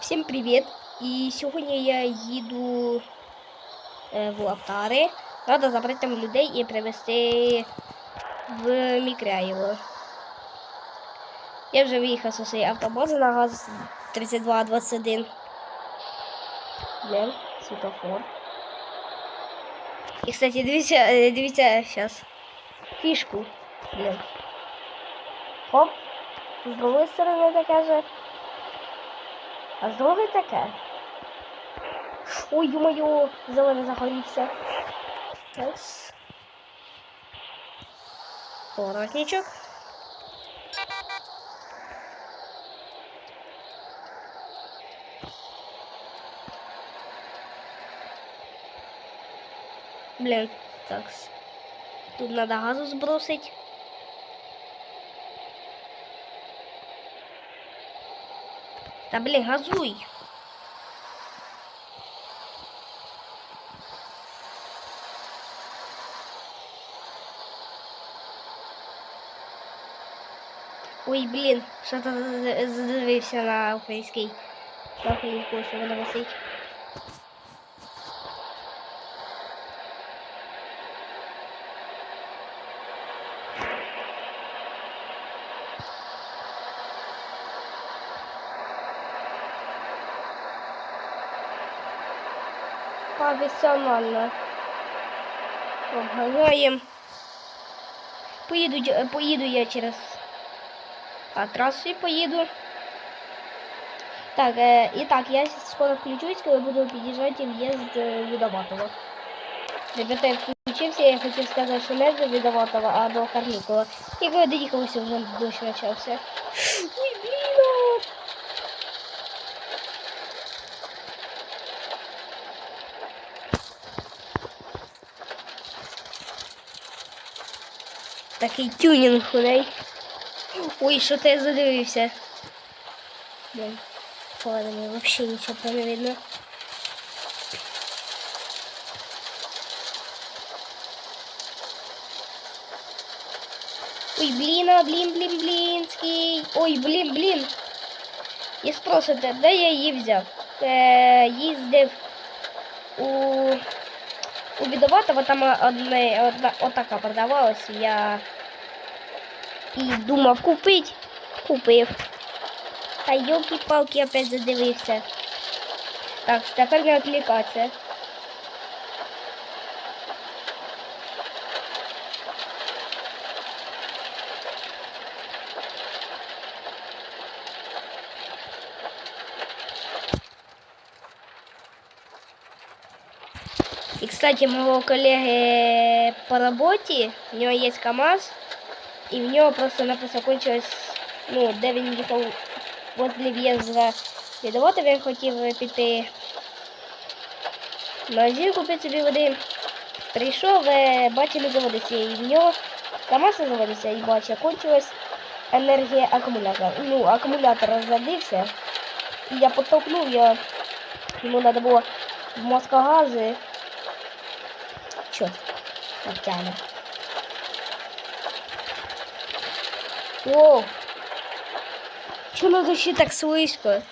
Всім привіт! І сьогодні я їду е, в Лавтари. Треба забрати там людей і привезти в Мікряєво. Я вже виїхав з усієї автобази на газ 3221. Блін, світофор. І, кстати, дивіться, е, дивіться зараз. Фішку. Блін. Хоп. З другої сторони таке же. А з другої таке. Ой, ё-моё, зелений загорівся. Ось. Поворотничок. Блин, так. Тут надо газу сбросить. Да блин, газуй. Ой, блін, що то задивився на український. На українську, що вона висить. Професіонально. Обганяємо. Поїду, поїду я через а, трасу поїду. Так, е, і так, я скоро включусь, коли буду під'їжджати в'їзд Відоватова. Ребята, я включився, я хотів сказати, що не до Відоватова, а до Карлікова. І коли доїхалося, вже дощ почався. Ой, блін! а! Такий тюнінг у неї. Ой, що ти задивився? Блин, ладно, вообще ничего там не видно. Ой, блін, а, блін, блін, блінський. Ой, блін, блін. І спросите, де я її взяв? Е, їздив у, у Бідоватого, там одне, одна, отака продавалась, я і думав купити. Купив. Та йолки-палки опять задивився. Так, тепер не відвлікатися. И, кстати, моего коллеги по работе, у него есть КАМАЗ, и в него просто-напросто кончилось, ну, де він їхав возле в'їзда Відовото він хотів піти в магазин купити собі води. Прийшов, е, бачив, не заводиться, і в нього КАМАЗ не заводиться, і бачив, кончилась енергія акумулятора. Ну, акумулятор розрядився, і я потолкнув його, йому треба було в мозкогази. Так тягне. Воу! Чому на душі так слизько?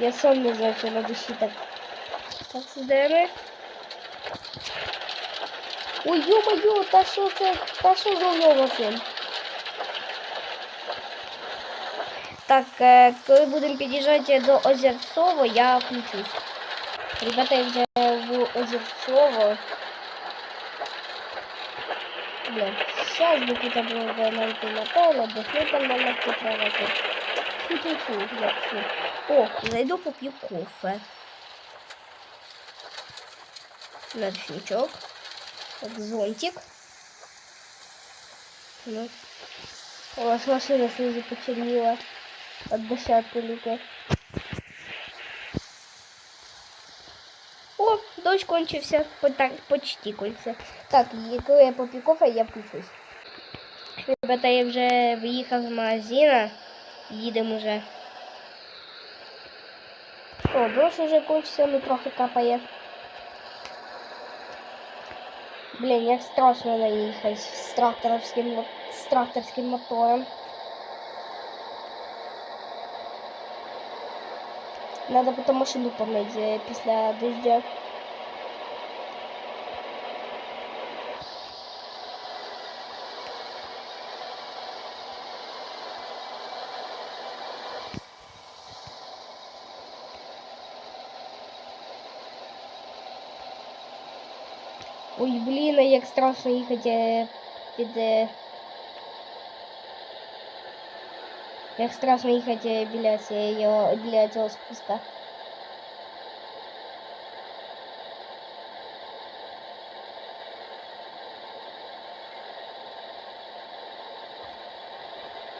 Я сам не знаю, на душі так. Так сидимо. Ой, ё-моё, та що це? Та що за мною Так, е, коли будемо під'їжджати до Озерцово, я включусь. Ребята, я вже в Озерцово. Блин, сейчас бы хотя бы найти Наталя, дохнуть там на ногти проводить. Я фу. О, зайду попью кофе. Ночничок. Так, зонтик. Ну. У вас машина снизу почернила. От от пыльки. О, дощ кончився. Так, почти кончився. Так, і коли я кофе, я включусь. Ребята, я вже виїхав з магазина. Їдемо вже. О, дощ уже кончився, ну трохи капає. Блін, як страшно наїхати з тракторським, з тракторським мотором. Надо потім машину помити е, після дождя. Ой, блін, як страшно їхати під. Як страшно їхати е, біля цього, біля цього спуска.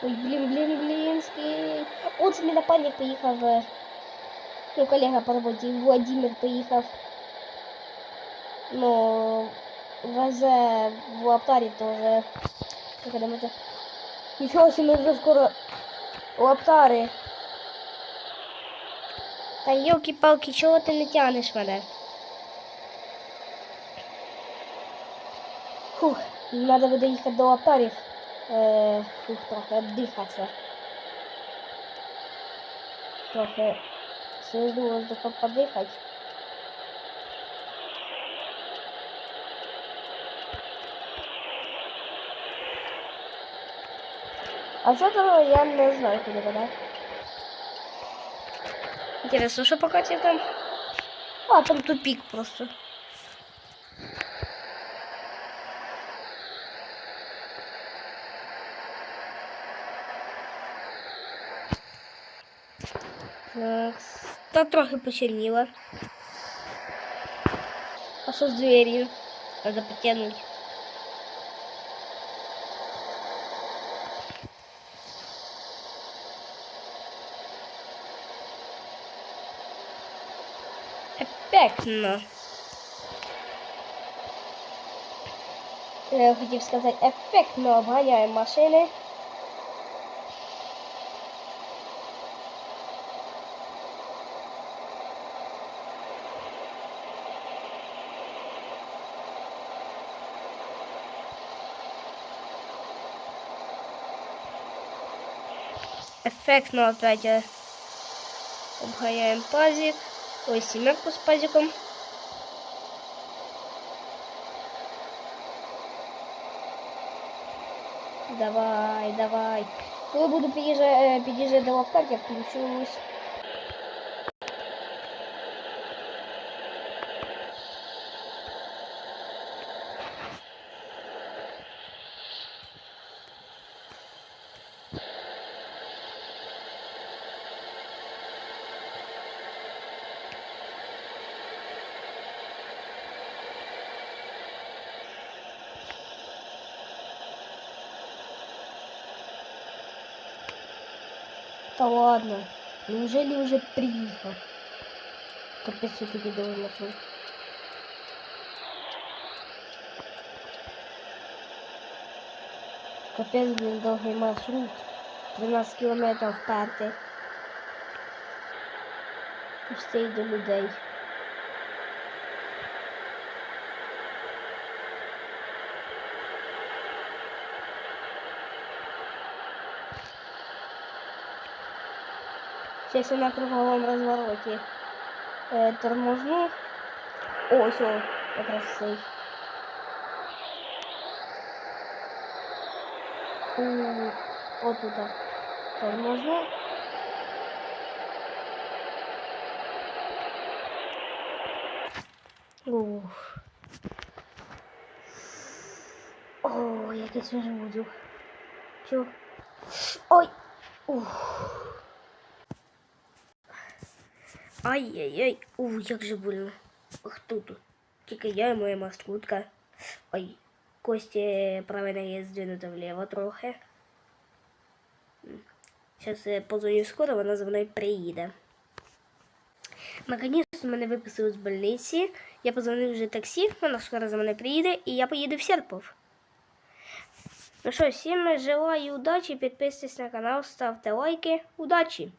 Ой, блін, блін, блінський. От мій напарник поїхав. е, Ну, колега по роботі, Владимир поїхав. Ну, везе в Лаптарі теж. Как это можно? Ничего себе, мы уже скоро лаптари. Та елки-палки, чого ти не тянеш мене? Фух, треба буде їхати до лаптарів. Е, фух, трохи дихатися. Трохи свіжу воздуха подихати. А з этого я не знаю, куди вона. Интересно, що пока тебе там? А, там тупик просто. Так, та трохи почерніла. А що з дверью? Надо потянуть. Ефектно. Я хотів сказати, ефектно обганяємо машини. Ефектно опять е, обганяємо пазик. Ой, семерку с пазиком. Давай, давай. Коли буду під'їжджати, під'їжджати до лавкарки, я включусь. Да ладно. Неужели уже приехал? Капец, все-таки довольно нашел. Капец, блин, долгий маршрут. 13 кілометрів вперти. Пустей до людей. Сейчас я на круговом развороте э, тормозну. О, все, как раз цей. У, вот туда. Тормозну. Ух. О, який свіжий воздух. Чо? Ой! Ух. Ай-яй-яй, у, як же больно. Ах тут. Тільки я і моя маршрутка. Ой, Кості правильно є здвинута вліво трохи. Зараз я позвоню скоро, вона за мною приїде. Наконец-то мене виписали з больниці. Я позвонив вже таксі, вона скоро за мене приїде, і я поїду в Серпов. Ну що, всім желаю удачі, підписуйтесь на канал, ставте лайки. Удачі!